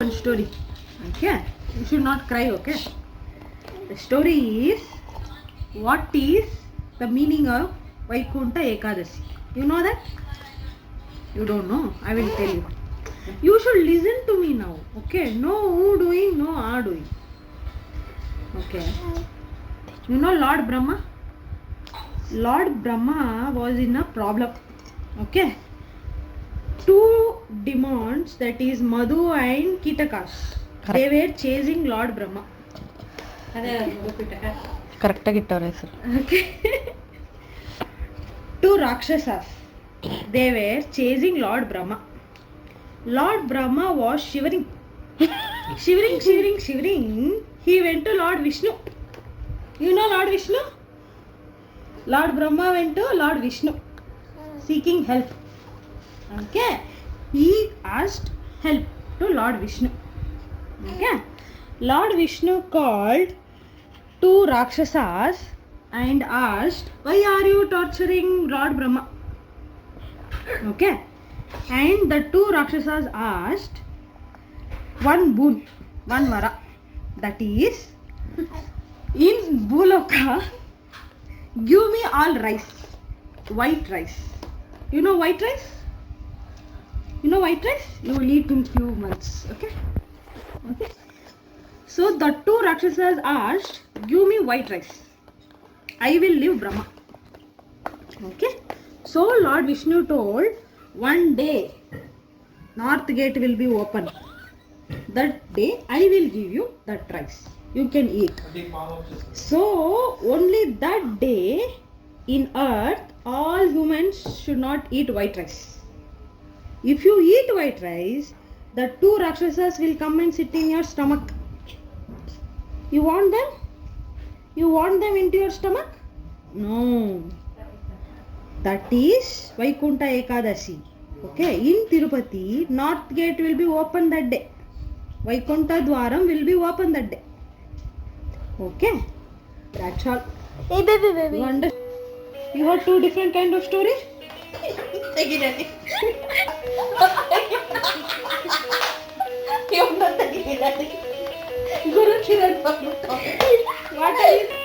one story. Okay, you should not cry. Okay. The story is what is the meaning of Vaikunta Ekadasi. You know that? You don't know. I will tell you. You should listen to me now. Okay. No who doing, no are doing. Okay. You know Lord Brahma? Lord Brahma was in a problem. Okay. two demons that is madhu and kitakas. They were chasing lord brahma. కరెక్ట్గా గిట్టవరే sir okay two rakshasas they were chasing lord Brahma lord Brahma was shivering shivering shivering shivering he went to lord Vishnu you know lord Vishnu lord Brahma went to lord Vishnu seeking help Okay. He asked help to Lord Vishnu. Okay. Lord Vishnu called two Rakshasas and asked, Why are you torturing Lord Brahma? Okay. And the two Rakshasas asked one boon, one vara. That is, in Bhuloka, give me all rice, white rice. You know white rice? You know white rice? You will eat in few months. Okay. Okay. So the two Rakshasas asked, Give me white rice. I will leave Brahma. Okay. So Lord Vishnu told, One day North Gate will be open. That day I will give you that rice. You can eat. So only that day in earth all humans should not eat white rice. If you eat white rice, the two Rakshasas will come and sit in your stomach. You want them? You want them into your stomach? No. That is Vaikunta Ekadashi. Okay, in Tirupati, North Gate will be open that day. Vaikunta Dwaram will be open that day. Okay, that's all. Hey, baby, baby. Wonder- you heard two different kind of stories? Take it away. yung natagilan. Guru kiran pa ito. What are you